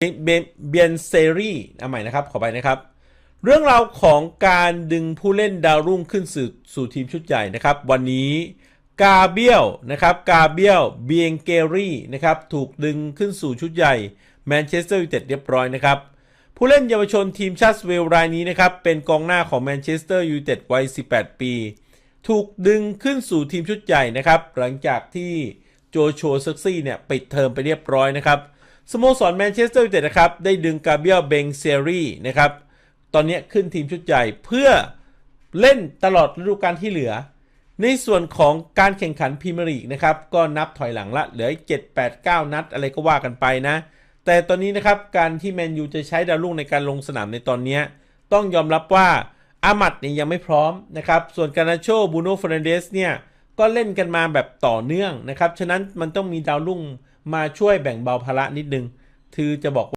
เบเบียนเซรีเอาใหม่นะครับ ขอไปนะครับ เรื่องราวของการดึงผู้เล่นดาวรุ่งขึ้นสู่สู่ทีมชุดใหญ่นะครับ วันนี้กาเบียลนะครับกาเบียลเบียงเกรี่นะครับถูกดึงขึ้นสู่ชุดใหญ่แมนเชสเตอร์ยูไนเต็ดเรียบร้อยนะครับผู้เล่นเยาวชนทีมชาติสเวลรายนี้นะครับเป็นกองหน้าของแมนเชสเตอร์ยูไนเต็ดวัย 18 ปี ถูกดึงขึ้นสู่ทีมชุดใหญ่นะครับ หลังจากที่โจโฉเซ็กซี่เนี่ยปิดเทอมไปเรียบร้อยนะครับ สโมสรแมนเชสเตอร์ยูไนเต็ดนะครับ ได้ดึงกาเบียลเบงเซรีนะครับ ตอนนี้ขึ้นทีมชุดใหญ่เพื่อเล่นตลอดฤดูกาลที่เหลือ ในส่วนของการแข่งขันพรีเมียร์ลีกนะครับ ก็นับถอยหลังละ เหลือ 7 8 9 นัดอะไรก็ว่ากันไปนะ แต่ตอนนี้นะครับ การที่แมนยูจะใช้ดาวรุ่งในการลงสนามในตอนนี้ต้องยอมรับว่าอามัดเนี่ยยังไม่พร้อมนะครับ ส่วนการนาโชบูโนฟ r นเดสเนี่ย ก็เล่นกันมาแบบต่อเนื่องนะครับ ฉะนั้นมันต้องมีดาวรุ่งมาช่วยแบ่งเบาภาระนิดนึง คือจะบอก